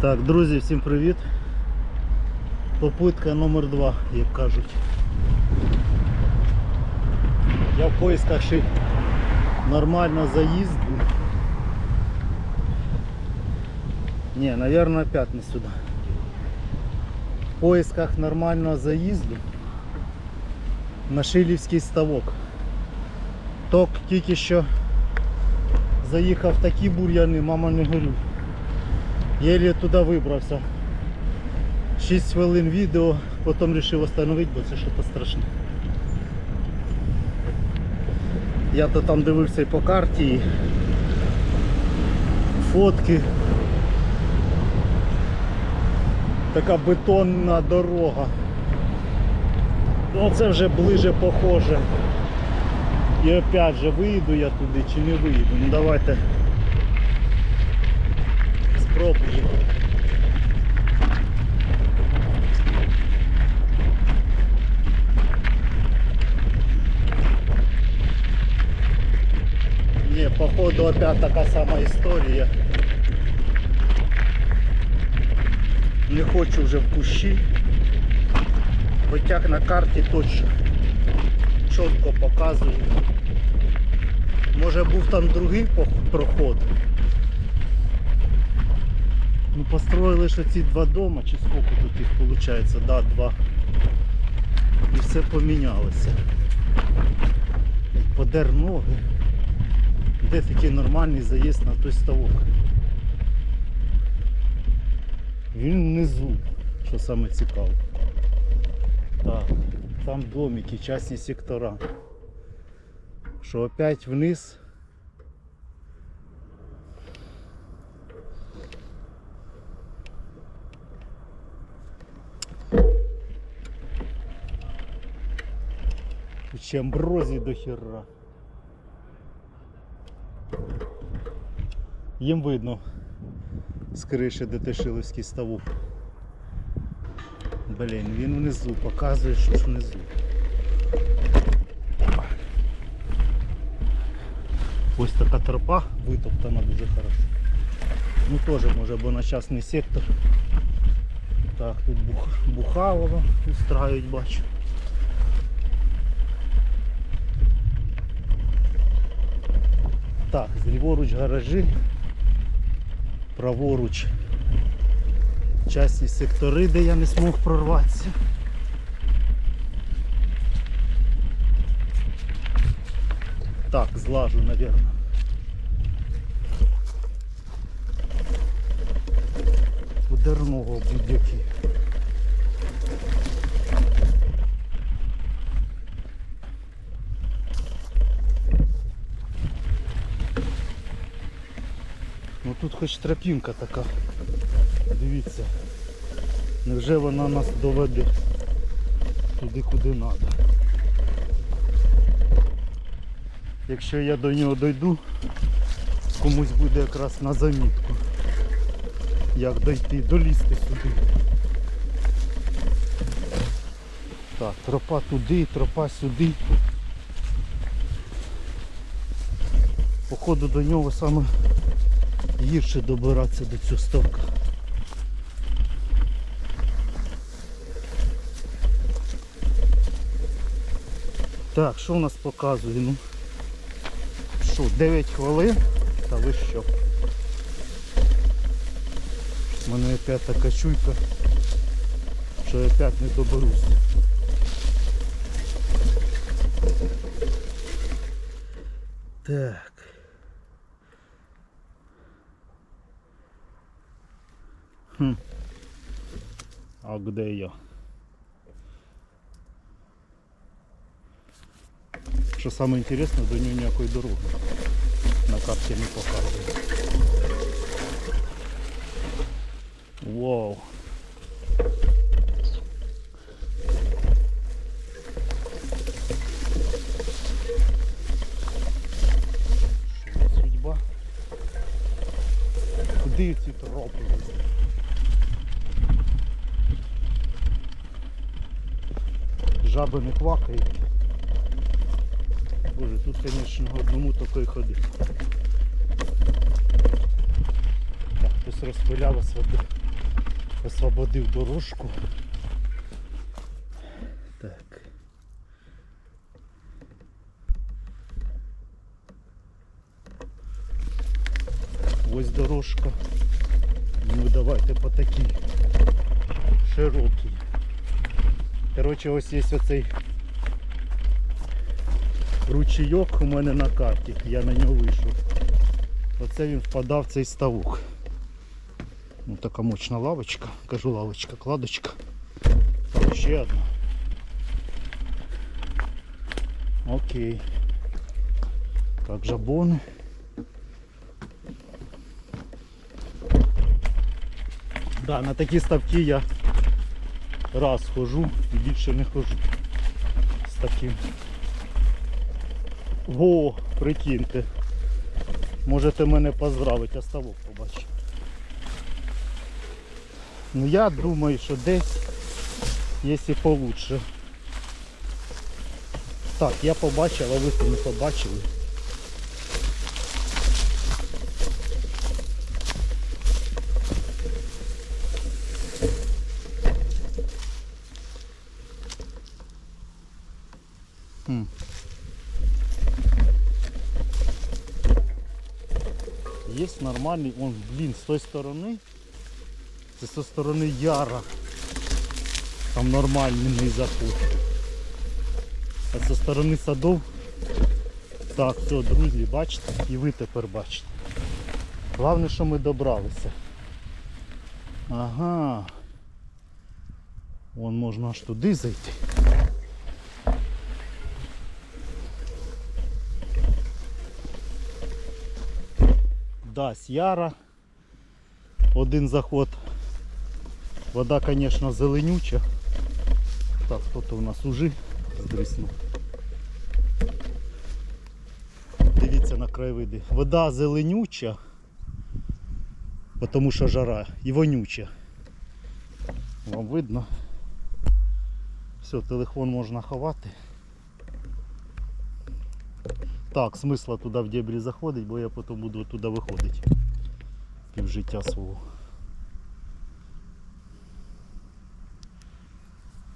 Так, друзі, всім привіт. Попитка номер 2 як кажуть. Я в поисках ще нормально заїзду. Не, наверное, опять не сюди. В поисках нормального заїзду на Шилівський ставок. Ток тільки що заїхав такі бур'яни, мама не горю. Єлі туди вибрався. 6 хвилин відео, потім вирішив встановити, бо це щось страшне. Я то там дивився і по карті, і фотки. Така бетонна дорога. Ну це вже ближе похоже. І опять же вийду я туди чи не вийду. Ну давайте спробуємо. Не, походу опять така сама історія. Не хочу вже в кущі. Хоча на карті точно чітко показує. Може був там другий проход. Ну построили ж ці два дома, чи скільки тут їх виходить? Да, два. І все помінялося. Подер ноги. Де такий нормальний заїзд на той ставок? Він внизу, що саме цікаво. Так, там домики, частні сектора. Що опять вниз. Тут ще амброзії до хера. Їм видно з криші, де Тишиловський ставок. Блін, він внизу, показує, що ж внизу. Ось така тропа витоптана дуже хорошо. Ну теж може, бо на частний сектор. Так, тут бух... Бухалово устраюють, бачу. Так, зліворуч гаражі, праворуч частні сектори, де я не змог прорватися. Так, злажу, наверное. Удерного будь-який. Ну тут хоч тропінка така. Дивіться. Невже вона нас доведе туди, куди треба. Якщо я до нього дойду, комусь буде якраз на замітку. Як дойти, долізти сюди. Так, тропа туди, тропа сюди. Походу до нього саме гірше добиратися до цього ставка. Так, що у нас показує? Ну, що, 9 хвилин? Та ви що? У мене опять така чуйка, що я опять не доберусь. Так. Хм. А где я? Що саме інтересне, до нього ніякої дороги на карті не показує. Вау. Жаби не квакають. Боже, тут, звісно, одному такої ходить. Так, хтось розпиляв. Освободив дорожку. Так. Ось дорожка. Ну давайте по такій широкій. Коротше, ось є оцей ручійок у мене на карті. Я на нього вийшов. Оце він впадав цей ставок. Ну така мощна лавочка. Кажу лавочка, кладочка. Там ще одна. Окей. Так, жабони. Да, на такі ставки я раз хожу і більше не хожу. З таким. Во, прикиньте. Можете мене поздравити, а ставок побачив. Ну я думаю, що десь є і получше. Так, я побачив, а ви то не побачили. Є нормальний, он, блін, з тої сторони. Це з тої Яра. Там нормальний заход. А зі сторони садов. Так, все, друзі, бачите, і ви тепер бачите. Головне, що ми добралися. Ага. Вон можна аж туди зайти. Да, з Яра. Один заход. Вода, звісно, зеленюча. Так, хто-то у нас уже здриснув. Дивіться на краєвиди. Вода зеленюча, тому що жара і вонюча. Вам видно? Все, телефон можна ховати. Так, смисла туди в дебрі заходить, бо я потім буду туди виходити. Пів життя свого.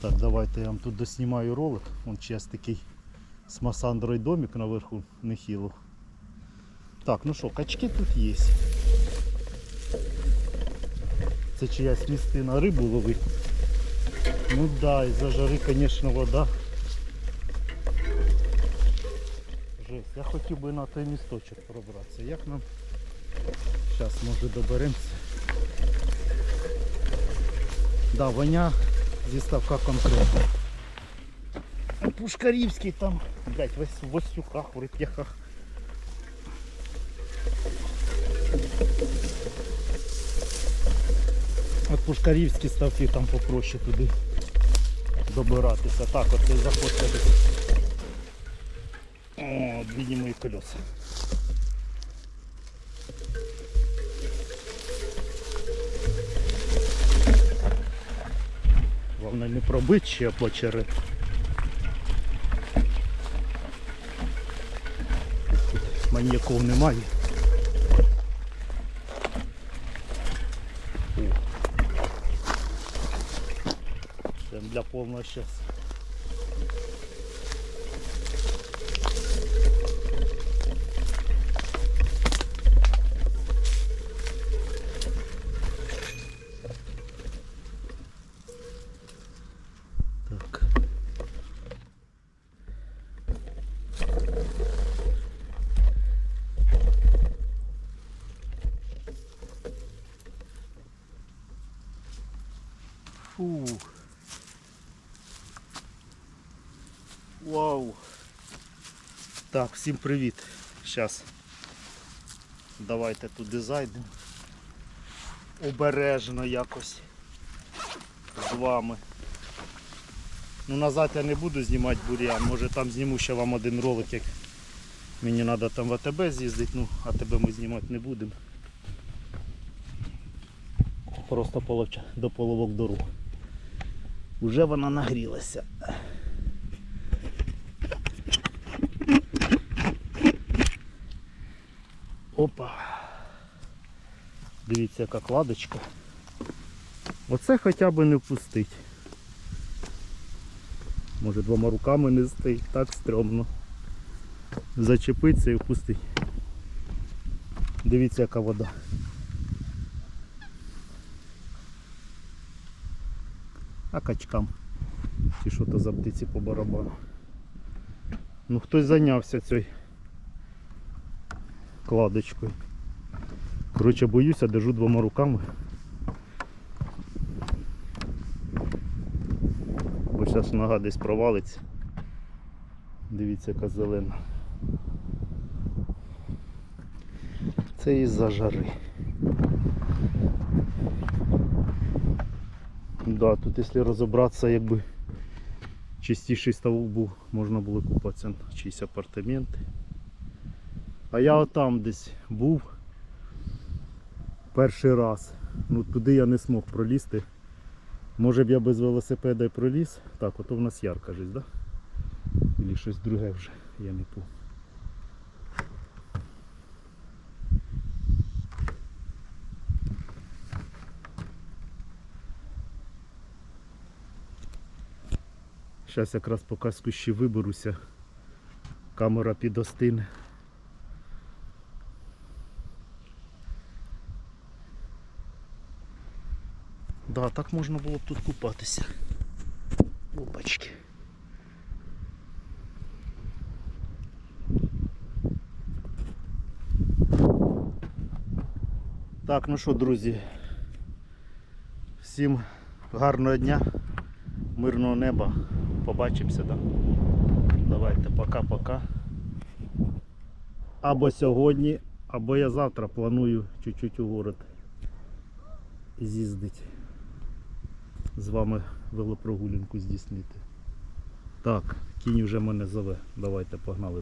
Так, давайте я вам тут доснімаю ролик. Вон час такий з Масандрою домик наверху нехило. Так, ну що, качки тут є. Це чиясь містина рибу ловить. Ну да, із-за жари, звісно, вода. Жесть, я хотів би на той місточок пробратися. Як нам? Зараз може доберемося. Да, воня зі ставка конкретно. Пушкарівський там, блять, весь в Васюках, в реп'яхах. От Пушкарівські ставки там попроще туди добиратися. Так, от цей заход. О, дві колеса. Головне не пробити ще почерет. Тут маньяков немає. Це для повного щастя. Так. Фу. Вау. Так, всім привіт. Зараз давайте туди зайдемо. Обережно якось з вами. Ну назад я не буду знімати бур'ян, може там зніму ще вам один ролик, як мені треба там в АТБ з'їздити, ну АТБ ми знімати не будемо. Просто половча, до половок дорог. Уже вона нагрілася. Опа. Дивіться, яка кладочка. Оце хоча б не впустить. Може двома руками нести, так стрьомно. Зачепиться і впустить. Дивіться, яка вода. А качкам. Чи що то за птиці по барабану. Ну хтось зайнявся цією кладочкою. Коротше, боюся, держу двома руками. Бо зараз нога десь провалиться. Дивіться, яка зелена. Це із-за жари. Да, тут якщо розібратися, якби чистіший ставок був, можна було купатися на чиїсь апартаменти. А я отам десь був перший раз. Ну туди я не змог пролізти. Може б я без велосипеда і проліз. Так, ото в нас ярка жесть, да? Или щось друге вже, я не пам'ятаю. Зараз якраз поки з кущі виберуся, камера підостине. Да, так можна було б тут купатися. Опачки. Так, ну що, друзі, всім гарного дня, мирного неба. Побачимося, да? Давайте, пока-пока. Або сьогодні, або я завтра планую чуть-чуть у город з'їздити. З вами велопрогулянку здійснити. Так, кінь вже мене зове. Давайте погнали.